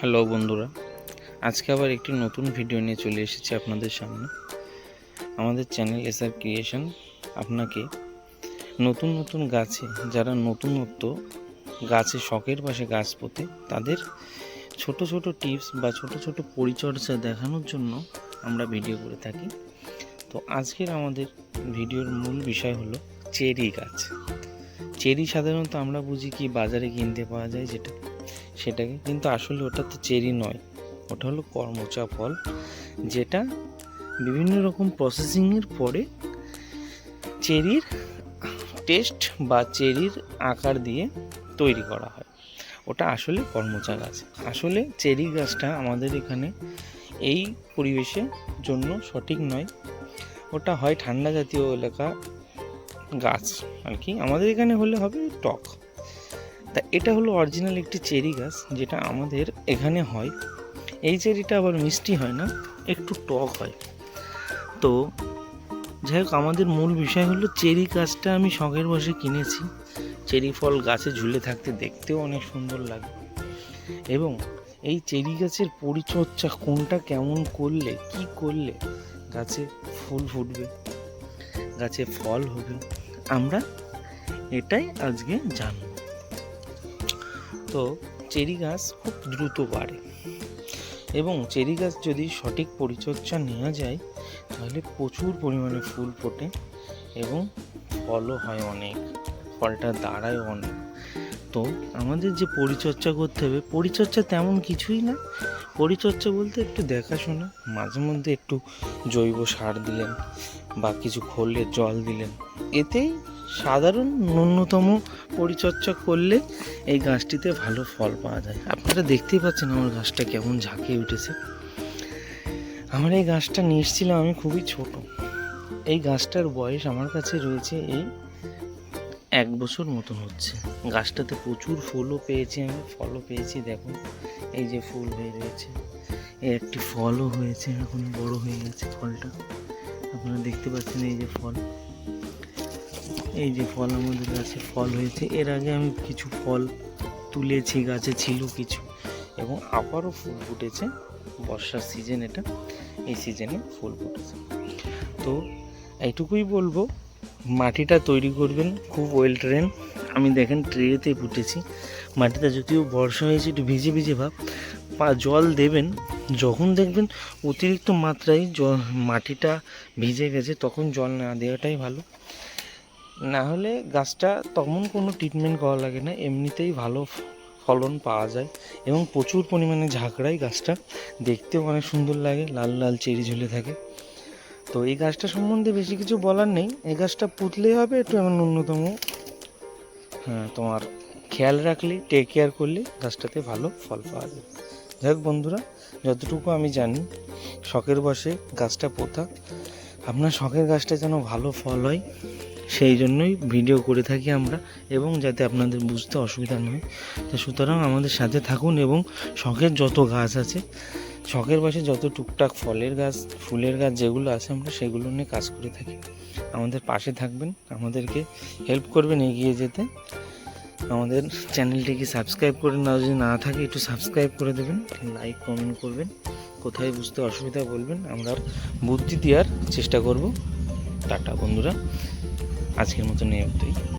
Hello বন্ধুরা, আজকে আবার একটি নতুন ভিডিও নিয়ে চলে এসেছি আপনাদের সামনে। আমাদের চ্যানেল এসআর ক্রিয়েশন আপনাকে নতুন নতুন গাছে, যারা নতুনত্ব গাছে শখের পাশে গাছ পোতে, তাদের ছোট ছোট টিপস বা ছোট ছোট পরিচর্যা দেখানোর জন্য আমরা ভিডিও করে থাকি। তো আজকের আমাদের ভিডিওর মূল বিষয় হলো চেরি গাছ। চেরি সাধারণত আমরা বুঝি কি বাজারে কিনতে পাওয়া যায়, যেটা সেটাকে, কিন্তু আসলে ওটা তো চেরি নয়। ওটা হলো কর্মচা ফল, যেটা বিভিন্ন রকম প্রসেসিংয়ের পরে চেরির টেস্ট বা চেরির আকার দিয়ে তৈরি করা হয়। ওটা আসলে কর্মচা গাছ। আসলে চেরি গাছটা আমাদের এখানে এই পরিবেশের জন্য সঠিক নয়। ওটা হয় ঠান্ডা জাতীয় এলাকা গাছ আর কি। আমাদের এখানে হলে হবে টক। তা এটা হলো অরিজিনাল একটি চেরি গাছ যেটা আমাদের এখানে হয়। এই চেরিটা আবার মিষ্টি হয় না, একটু টক হয়। তো যাই হোক, আমাদের মূল বিষয় হলো চেরি গাছটা আমি শখের বসে কিনেছি। চেরি ফল গাছে ঝুলে থাকতে দেখতেও অনেক সুন্দর লাগে। এবং এই চেরি গাছের পরিচর্যা কোনটা কেমন করলে, কি করলে গাছে ফুল ফুটবে, গাছে ফল হবে, আমরা এটাই আজকে জানব। চেরি গাছ খুব দ্রুত বাড়ে। এবং চেরি গাছ যদি সঠিক পরিচর্যা নেওয়া যায়, তাহলে প্রচুর পরিমাণে ফুল ফোটে এবং ফলও হয় অনেক ফলটা দাঁড়ায় অনেক। তো আমাদের যে পরিচর্যা করতে হবে, পরিচর্যা তেমন কিছুই না। পরিচর্যা বলতে একটু দেখাশোনা, মাঝে মধ্যে একটু জৈব সার দিলেন বা কিছু খোলে জল দিলেন। এতেই সাধারণ ন্যূনতম পরিচর্যা করলে এই গাছটিতে ভালো ফল পাওয়া যায়। আপনারা দেখতেই পাচ্ছেন আমার গাছটা কেমন ঝাঁকিয়ে উঠেছে। আমার এই গাছটা নিয়ে আমি খুবই ছোট। এই গাছটার বয়স আমার কাছে রয়েছে এই এক বছর মতন হচ্ছে। গাছটাতে প্রচুর ফুলও পেয়েছি আমি, ফলও পেয়েছি, দেখুন। এই যে ফুল হয়ে রয়েছে। এই একটি ফলও হয়েছে, এখন বড় হয়ে গেছে ফলটা। আপনারা দেখতে পাচ্ছেন এই যে ফল। এই যে ফল আমাদের গাছে ফল হয়েছে, এর আগে আমি কিছু ফল তুলেছি, গাছে ছিল কিছু, এবং আবারও ফুল ফুটেছে। বর্ষার সিজন এটা, এই সিজনে ফুল ফুটেছে। তো এইটুকুই বলব, মাটিটা তৈরি করবেন, খুব ওয়েল ট্রেন আমি দেখেন ট্রেতে ফুটেছি মাটিটা যদিও বর্ষা হয়েছে, একটু ভিজে ভিজে ভাব, পা জল দেবেন, যখন দেখবেন অতিরিক্ত মাত্রায় জল, মাটিটা ভিজে গেছে, তখন জল না দেওয়াটাই ভালো। না হলে গাছটা তেমন কোনো ট্রিটমেন্ট করা লাগে না, এমনিতেই ভালো ফলন পাওয়া যায় এবং প্রচুর পরিমাণে ঝাঁকড়ায় গাছটা। দেখতেও অনেক সুন্দর লাগে, লাল লাল চেরি ঝুলে থাকে। তো এই গাছটা সম্বন্ধে বেশি কিছু বলার নেই। এই গাছটা পুতলেই হবে, একটু এমন ন্যূনতম। হ্যাঁ তোমার খেয়াল রাখলে টেক কেয়ার করলে গাছটাতে ভালো ফল পাওয়া যায়। যাই হোক বন্ধুরা, যতটুকু আমি জানি, শখের বসে গাছটা পোতা। আপনার শখের গাছটা যেন ভালো ফল হয়। সেই জন্যই ভিডিও করে থাকি আমরা এবং যাতে আপনাদের বুঝতে অসুবিধা নয় তো সুতরাং আমাদের সাথে থাকুন এবং শখের যত গাছ আছে, শখের পাশে যত টুকটাক ফলের গাছ, ফুলের গাছ যেগুলো আছে আমরা সেগুলো নিয়ে কাজ করে থাকি। আমাদের পাশে থাকবেন, আমাদেরকে হেল্প করবেন এগিয়ে যেতে। আমাদের চ্যানেলটিকে সাবস্ক্রাইব করে না, যদি না থাকে একটু সাবস্ক্রাইব করে দেবেন লাইক কমেন্ট করবেন। কোথায় বুঝতে অসুবিধা বলবেন, আমরা বুদ্ধি দেওয়ার চেষ্টা করব। টাটা বন্ধুরা। আজকের মতো নিয়ে অবধি।